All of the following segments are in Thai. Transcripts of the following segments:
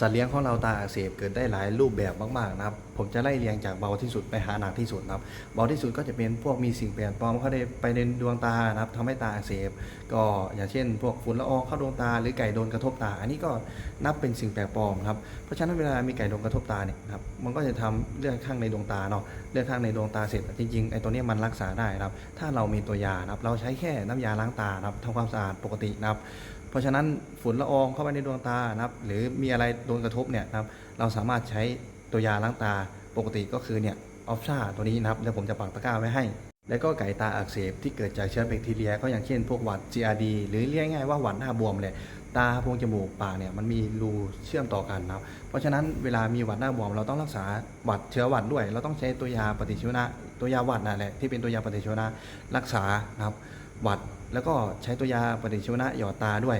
สัตว์เลี้ยงของเราตาอักเสบเกิดได้หลายรูปแบบมากๆนะครับ ผมจะไล่เรียงจากเบาที่สุดไปหาหนักที่สุดนะครับ เบาที่สุดก็จะเป็นพวกมีสิ่งแปลกปลอมเข้าได้ไปในดวงตานะครับทำให้ตาอักเสบ ก็อย่างเช่น พวกฝุ่นละอองเข้าดวงตา หรือไก่โดนกระทบตา อันนี้ก็นับเป็นสิ่งแปลกปลอมครับ เพราะฉะนั้นเวลามีไก่โดนกระทบตาเนี่ยครับ มันก็จะทำเลือดข้างในดวงตาเนาะเลือดข้างในดวงตาเสร็จจริงๆไอ้ตัวเนี้ยมันรักษาได้นะครับ ถ้าเรามีตัวยานะครับ เราใช้แค่น้ำยาล้างตานะครับทำความสะอาดปกตินะครับ เพราะฉะนั้นฝุ่นละอองเข้าไปในดวงตานะครับ หรือมีอะไรโดนกระทบเนี่ยนะครับ เราสามารถใช้ตัวยาล้างตาปกติก็คือเนี่ยออฟชาตัวนี้นะครับเดี๋ยวผมจะปักตะกร้าไว้ให้ แล้วก็ไก่ตาอักเสบที่เกิดจากเชื้อแบคทีเรีย ก็อย่างเช่นพวกหวัด GRD หรือเรียกง่ายว่าหวัดหน้าบวมเลยตาโพรงจมูกปากเนี่ยมันมีรูเชื่อมต่อกันนะครับ เพราะฉะนั้นเวลามีหวัดหน้าบวมเราต้องรักษาหวัดเชื้อหวัดด้วย เราต้องใช้ตัวยาปฏิชีวนะตัวยาหวัดนั่นแหละที่เป็นตัวยาปฏิชีวนะรักษานะครับ หวัด แล้วก็ใช้ตัวยาปฏิชีวนะหยอดตาด้วย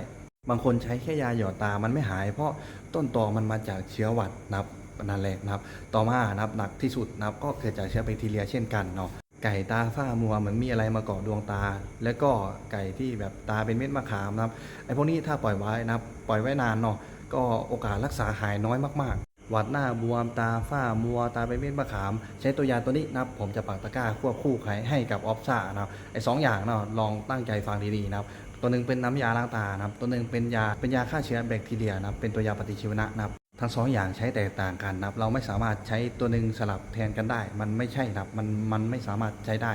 บางคนใช้แค่ยาหยอดตามันไม่หาย เพราะต้นตอมันมาจากเชื้อหวัดนะครับนั่นแหละนะครับ ต่อมานะครับหนักที่สุดนะครับก็เกิดจากเชื้อแบคทีเรียเช่นกันเนาะไก่ตาฝ้ามัวเหมือนมีอะไรมาเกาะดวงตา แล้วก็ไก่ที่แบบตาเป็นเม็ดมะขามนะครับไอ้พวกนี้ถ้าปล่อยไว้นะครับปล่อยไว้นานเนาะก็โอกาสรักษาหายน้อยมาก หวัดหน้าบวมตาฝ้ามัวตาเป็นเม็ดมะขาม ใช้ตัวยาตัวนี้นะครับผมจะปักตะกร้าควบคู่ให้ให้กับออฟซ่านะครับไอ้สองอย่างเนาะลองตั้งใจฟังดีๆนะครับตัวหนึ่งเป็นน้ำยาล้างตานะครับตัวหนึ่งเป็นยาเป็นยาฆ่าเชื้อแบคทีเรียนะครับเป็นตัวยาปฏิชีวนะนะครับทั้งสองอย่างใช้แตกต่างกันนะครับเราไม่สามารถใช้ตัวหนึ่งสลับแทนกันได้ มันไม่ใช่ครับมันมันไม่สามารถใช้ได้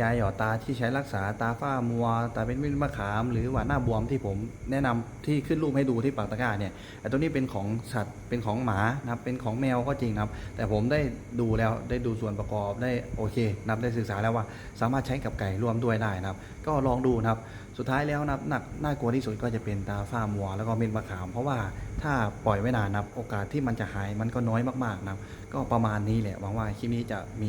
ยาหยอดตาที่ใช้รักษาตาฝ้ามัว ตาเป็นเม็ดมะขาม หรือหวานหน้าบวมที่ผมแนะนำที่ขึ้นรูปให้ดูที่ปากตะกร้าเนี่ยไอตัวนี้เป็นของสัตว์เป็นของหมานะครับเป็นของแมวก็จริงนะครับแต่ผมได้ดูแล้วได้ดูส่วนประกอบได้โอเคนะครับได้ศึกษาแล้วว่า สามารถใช้กับไก่ร่วมด้วยได้นะครับ ก็ลองดูนะครับสุดท้ายแล้วนะครับหนักน่ากลัวที่สุดก็จะเป็นตาฝ้ามัว แล้วก็เม็ดมะขาม เพราะว่าถ้าปล่อยไว้นานนะครับโอกาสที่มันจะหายมันก็น้อยมากๆนะครับก็ประมาณนี้แหละหวังว่าคลิปนี้จะมี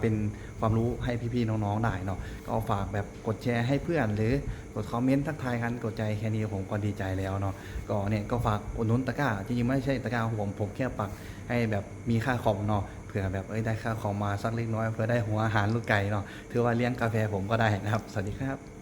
เป็นความรู้ให้พี่ๆน้องๆได้เนาะก็ฝากแบบกดแชร์ให้เพื่อน หรือกดคอมเมนต์ทักทายกันกดใจแค่นี้ผมก็ดีใจแล้วเนาะก็เนี่ยก็ฝากอุดหนุนตะกร้าจริงๆไม่ใช่ตะกร้าผมผมแค่ปักให้แบบมีค่าคอมเนาะเผื่อแบบเอ้ยได้ค่าคอมมาสักเล็กน้อยเพื่อได้หัวอาหารลูกไก่เนาะถือว่าเลี้ยงกาแฟผมก็ได้นะครับ สวัสดีครับ